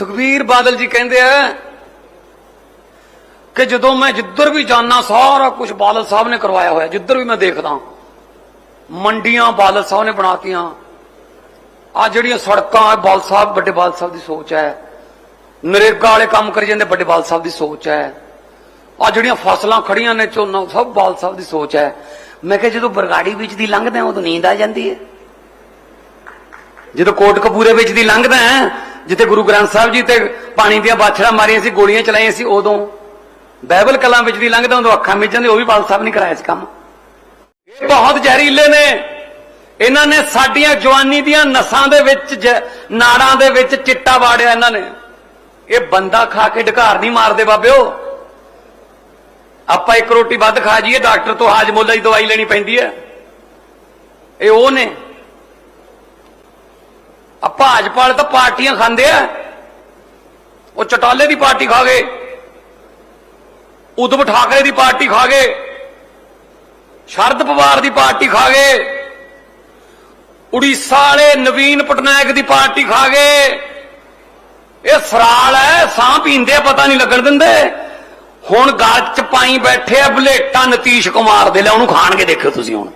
ਸੁਖਬੀਰ ਬਾਦਲ ਜੀ ਕਹਿੰਦੇ ਆ ਕਿ ਜਦੋਂ ਮੈਂ ਜਿੱਧਰ ਵੀ ਜਾਣਾ ਸਾਰਾ ਕੁਝ ਬਾਦਲ ਸਾਹਿਬ ਨੇ ਕਰਵਾਇਆ ਹੋਇਆ। ਜਿੱਧਰ ਵੀ ਮੈਂ ਦੇਖਦਾ ਮੰਡੀਆਂ ਬਾਦਲ ਸਾਹਿਬ ਨੇ ਬਣਾਤੀਆਂ। ਆ ਜਿਹੜੀਆਂ ਸੜਕਾਂ ਆ ਬਾਦਲ ਸਾਹਿਬ ਵੱਡੇ ਬਾਦਲ ਸਾਹਿਬ ਦੀ ਸੋਚ ਹੈ। ਨਰੇਗਾ ਵਾਲੇ ਕੰਮ ਕਰੀ ਜਾਂਦੇ ਵੱਡੇ ਬਾਦਲ ਸਾਹਿਬ ਦੀ ਸੋਚ ਹੈ। ਆ ਜਿਹੜੀਆਂ ਫਸਲਾਂ ਖੜੀਆਂ ਨੇ ਝੋਨਾ ਸਭ ਬਾਦਲ ਸਾਹਿਬ ਦੀ ਸੋਚ ਹੈ। ਮੈਂ ਕਿਹਾ ਜਦੋਂ ਬਰਗਾੜੀ ਵਿੱਚ ਦੀ ਲੰਘਦਾ ਹਾਂ, ਉਦੋਂ ਨੀਂਦ ਆ ਜਾਂਦੀ ਹੈ। ਜਦੋਂ ਕੋਟ ਕਪੂਰੇ ਵਿੱਚ ਦੀ ਲੰਘਦਾ ਜਿੱਥੇ ਗੁਰੂ ਗ੍ਰੰਥ ਸਾਹਿਬ ਜੀ ਤੇ ਪਾਣੀ ਦੀਆਂ ਬਾਛੜਾਂ ਮਾਰੀਆਂ ਸੀ, ਗੋਲੀਆਂ ਚਲਾਈਆਂ ਸੀ, ਉਦੋਂ ਬਾਈਬਲ ਕਲਾਂ ਵਿੱਚ ਦੀ ਲੰਘਦਾ ਉਦੋਂ ਅੱਖਾਂ ਮਿਚ ਜਾਂਦੇ ਉਹ ਵੀ ਬਾਲ ਸਾਹਿਬ ਨੇ ਕਰਾਇਆ ਸੀ ਕੰਮ। ਇਹ ਬਹੁਤ ਜ਼ਹਿਰੀਲੇ ਨੇ। ਇਹਨਾਂ ਨੇ ਸਾਡੀਆਂ ਜਵਾਨੀ ਦੀਆਂ ਨਸਾਂ ਦੇ ਵਿੱਚ ਜ- ਨਾੜਾਂ ਦੇ ਵਿੱਚ ਚਿੱਟਾ ਵਾੜਿਆ ਇਹਨਾਂ ਨੇ। ਇਹ ਬੰਦਾ ਖਾ ਕੇ ਢਕਾਰ ਨਹੀਂ ਮਾਰਦੇ ਬਾਬਿਓ। ਆਪਾਂ ਇੱਕ ਰੋਟੀ ਵੱਧ ਖਾ ਜਾਈਏ, ਡਾਕਟਰ ਤੋਂ ਹਾਜਮੋਲਾ ਦੀ ਦਵਾਈ ਲੈਣੀ ਪੈਂਦੀ ਹੈ। ਇਹ ਉਹ ਨੇ। ਆ ਭਾਜਪਾ ਵਾਲੇ ਤਾਂ ਪਾਰਟੀਆਂ ਖਾਂਦੇ ਆ। ਉਹ ਚਟਾਲੇ ਦੀ ਪਾਰਟੀ ਖਾ ਗਏ। ਉਦਵ ਠਾਕਰੇ ਦੀ ਪਾਰਟੀ ਖਾ ਗਏ। ਸ਼ਰਦ ਪਵਾਰ ਦੀ ਪਾਰਟੀ ਖਾ ਗਏ। ਉੜੀਸਾ ਵਾਲੇ ਨਵੀਨ ਪਟਨਾਇਕ ਦੀ ਪਾਰਟੀ ਖਾ ਗਏ। ਇਹ ਸਰਾਲ ਹੈ ਸਾਹ ਪੀਂਦੇ ਆ, ਪਤਾ ਨਹੀਂ ਲੱਗਣ ਦਿੰਦੇ। ਹੁਣ ਗਲ ਚ ਪਾਈ ਬੈਠੇ ਆ ਬਲੇਟਾਂ ਨਤੀਸ਼ ਕੁਮਾਰ ਦੇ ਲੈ ਉਹਨੂੰ ਖਾਣਗੇ ਦੇਖਿਓ ਤੁਸੀਂ ਹੁਣ।